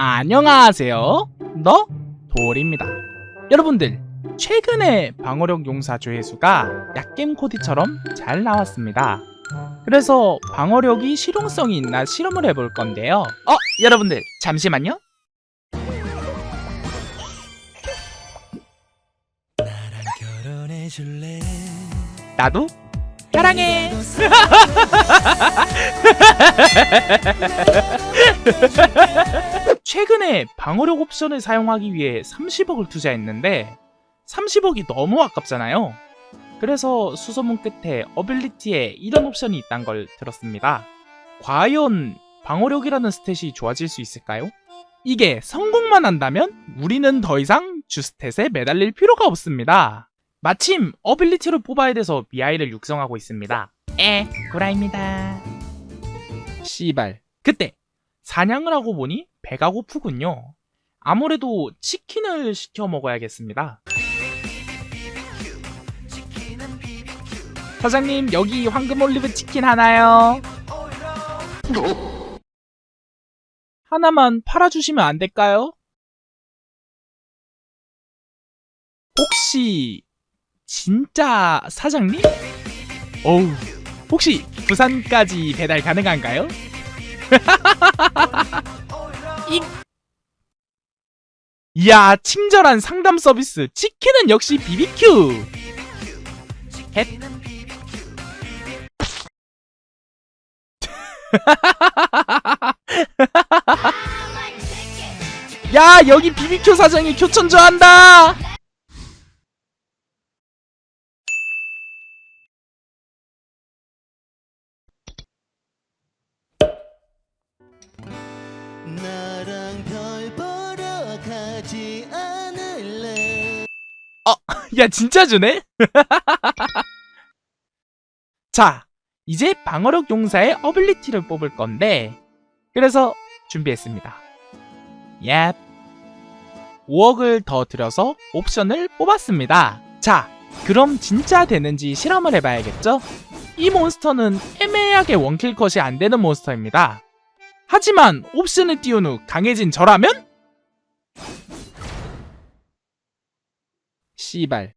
안녕하세요. 너 돌입니다. 여러분들, 최근에 방어력 용사 조회수가 약겜 코디처럼 잘 나왔습니다. 그래서 방어력이 실용성이 있나 실험을 해볼 건데요. 어, 여러분들, 잠시만요. 결혼해 줄래? 나도 사랑해. 최근에 방어력 옵션을 사용하기 위해 30억을 투자했는데 30억이 너무 아깝잖아요. 그래서 수소문 끝에 어빌리티에 이런 옵션이 있다는 걸 들었습니다. 과연 방어력이라는 스탯이 좋아질 수 있을까요? 이게 성공만 한다면 우리는 더 이상 주스탯에 매달릴 필요가 없습니다. 마침 어빌리티를 뽑아야 돼서 미아이를 육성하고 있습니다. 에, 구라입니다. 씨발. 그때 사냥을 하고 보니 배가 고프군요. 아무래도 치킨을 시켜 먹어야겠습니다. 사장님, 여기 황금 올리브 치킨 하나요? 하나만 팔아주시면 안 될까요? 혹시 진짜 사장님? 어우, 혹시 부산까지 배달 가능한가요? 이야, 친절한 상담 서비스. 치킨은 역시 BBQ. 헷. 야, 여기 BBQ 사장이 교촌 좋아한다. 나랑 야 진짜 주네? 자 이제 방어력 용사의 어빌리티를 뽑을 건데 그래서 준비했습니다 얍 5억을 더 들여서 옵션을 뽑았습니다 자 그럼 진짜 되는지 실험을 해봐야겠죠? 이 몬스터는 애매하게 원킬 컷이 안 되는 몬스터입니다 하지만 옵션을 띄운 후 강해진 저라면? 씨발